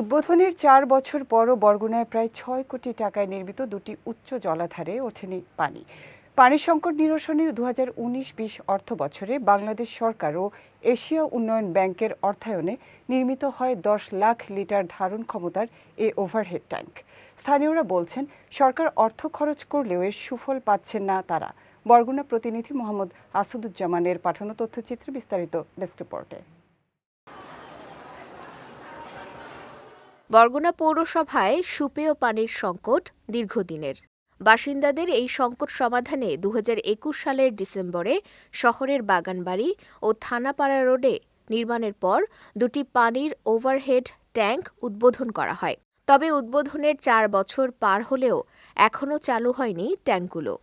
উদ্বোধনের চার বছর পরও বরগুনায় প্রায় ছয় কোটি টাকায় নির্মিত দুটি উচ্চ জলাধারে ওঠেনি পানি। পানি সংকট নিরসনে দু হাজার উনিশ বিশ অর্থ বছরে বাংলাদেশ সরকার ও এশিয়া উন্নয়ন ব্যাংকের অর্থায়নে নির্মিত হয় দশ লাখ লিটার ধারণ ক্ষমতার এ ওভারহেড ট্যাঙ্ক। স্থানীয়রা বলছেন, সরকার অর্থ খরচ করলেও এর সুফল পাচ্ছেন না তারা। বরগুনা প্রতিনিধি মোহাম্মদ আসাদুজ্জামানের পাঠানো তথ্যচিত্রে বিস্তারিত ডেস্ক রিপোর্টে। বরগুনা পৌরসভায় সুপেয় পানির সংকট দীর্ঘদিনের। বাসিন্দাদের এই সংকট সমাধানে দু হাজার একুশ সালের ডিসেম্বরে শহরের বাগানবাড়ি ও থানাপাড়া রোডে নির্মাণের পর দুটি পানির ওভারহেড ট্যাঙ্ক উদ্বোধন করা হয়। তবে উদ্বোধনের চার বছর পার হলেও এখনও চালু হয়নি ট্যাঙ্কগুলো।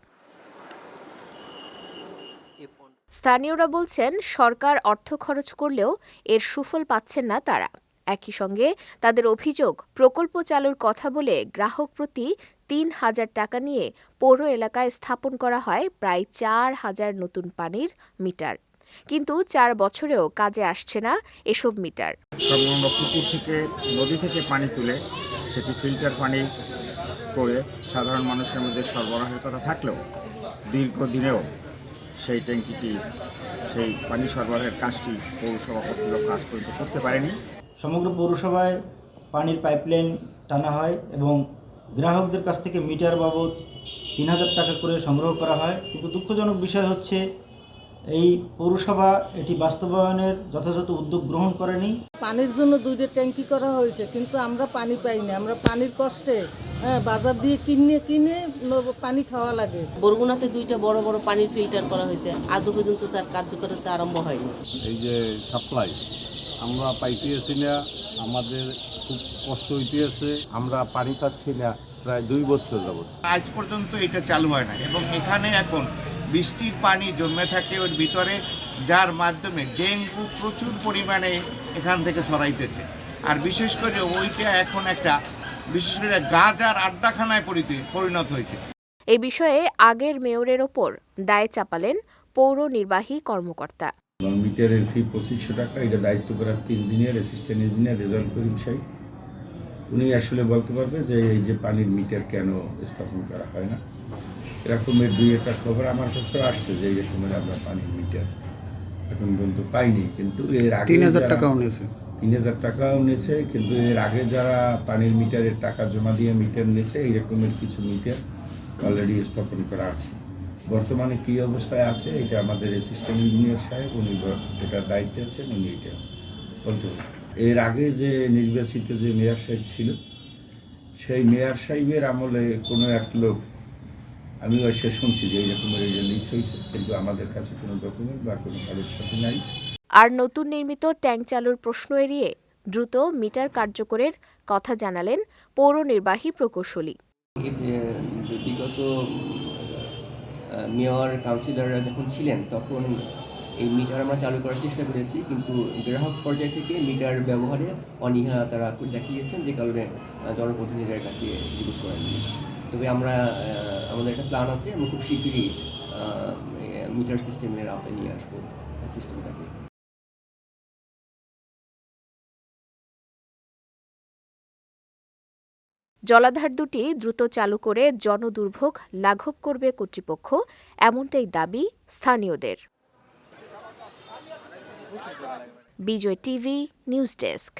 স্থানীয়রা বলছেন, সরকার অর্থ খরচ করলেও এর সুফল পাচ্ছেন না তারা। একই সঙ্গে তাদের অভিযোগ, প্রকল্প চালুর কথা বলে গ্রাহক প্রতি তিন হাজার টাকা নিয়ে পৌর এলাকায় স্থাপন করা হয় প্রায় চার হাজার নতুন পানির মিটার। কিন্তু চার বছরেও কাজে আসছে না এসব মিটার। থেকে, নদী থেকে পানি তুলে সেটি ফিল্টার পানি করে সাধারণ মানুষের মধ্যে সরবরাহের কথা থাকলেও দীর্ঘদিনেও সেই ট্যাঙ্কিটি, সেই পানি সরবরাহের কাজটি পৌরসভা কর্তৃপক্ষ পর্যন্ত করতে পারেনি। সমগ্র পৌরসভায় পানির পাইপলাইন টানা হয় এবং গ্রাহকদের কাছ থেকে মিটার বাবদ তিন হাজার টাকা করে সংগ্রহ করা হয়। কিন্তু দুঃখজনক বিষয় হচ্ছে এই পৌরসভা এটি বাস্তবায়নের যথাযথ উদ্যোগ গ্রহণ করেনি। পানির জন্য দুইটা ট্যাঙ্কি করা হয়েছে কিন্তু আমরা পানি পাই না। আমরা পানির কষ্টে হ্যাঁ বাজার দিয়ে কিনে কিনে পানি খাওয়া লাগে। বরগুনাতে দুইটা বড় বড় পানির ফিল্টার করা হয়েছে। আদৌ পর্যন্ত তার কার্যকারিতা আরম্ভ হয়নি। এই যে সাপ্লাই আমরা পাইতেছি না আমাদের খুব কষ্ট হইতেছে আমরা পানি পাচ্ছি না প্রায় দুই বছর যাবত আজ পর্যন্ত এটা চালু হয় না এবং এখানে এখন বৃষ্টির পানি জমে থাকে ওর ভিতরে যার মাধ্যমে ডেঙ্গু প্রচুর পরিমাণে এখান থেকে ছড়াইতেছে। আর বিশেষ করে ওইটা এখন একটা বিশেষ করে গাজার আড্ডাখানায় পরিণত হয়েছে। এ বিষয়ে আগের মেয়রের ওপর দায় চাপালেন পৌর নির্বাহী কর্মকর্তা। এবং মিটারের ফি পঁচিশশো টাকা এটা দায়িত্ব করার engineer assistant engineer Rezaul Karim সাহেব। উনি আসলে বলতে পারবে যে এই যে পানির মিটার কেন স্থাপন করা হয় না। এরকমের দুই একটা খবর আমার কাছে আসছে যে এই রকমের আমরা পানির মিটার এখন পর্যন্ত পাইনি। কিন্তু এর আগে তিন হাজার টাকাও নিয়েছে। তিন হাজার টাকাও নিয়েছে কিন্তু এর আগে যারা পানির মিটারের টাকা জমা দিয়ে মিটার নিয়েছে এই রকমের কিছু মিটার অলরেডি স্থাপন করা আছে। বর্তমানে কী অবস্থায় আছে এটা আমাদের অ্যাসিস্ট্যান্ট ইঞ্জিনিয়ার সাহেব উনি এটার দায়িত্বে আছেন উনি এটা বলতে এর আগে যে নির্বাচিত যে মেয়র সাহেব ছিল সেই মেয়র সাহেবের আমলে কোনো এক লোক আমি সে শুনছি যে এইরকমের এই লিচ হয়েছে কিন্তু আমাদের কাছে কোনো ডকুমেন্ট বা কোনো কাগজপত্র নাই। আর নতুন নির্মিত ট্যাঙ্ক চালুর প্রশ্ন এড়িয়ে দ্রুত মিটার কার্যকরের কথা জানালেন পৌর নির্বাহী প্রকৌশলী বিগত মেয়র কাউন্সিলররা যখন ছিলেন, তখন এই মিটার আমরা চালু করার চেষ্টা করেছি, কিন্তু গ্রাহক পর্যায় থেকে মিটার ব্যবহারে অনীহা তারা দেখিয়েছেন, যে কারণে জনপ্রতিনিধিরা এটাকে জীবিত করেননি। তবে আমরা আমাদের একটা প্ল্যান আছে, আমরা খুব শীঘ্রই মিটার সিস্টেমের আওতায় নিয়ে আসব সিস্টেমটাকে জলাধার দুটি দ্রুত চালু করে জনদুর্ভোগ লাঘব করবে কর্তৃপক্ষ, এমনটাই দাবি স্থানীয়দের। Bijoy TV, news desk.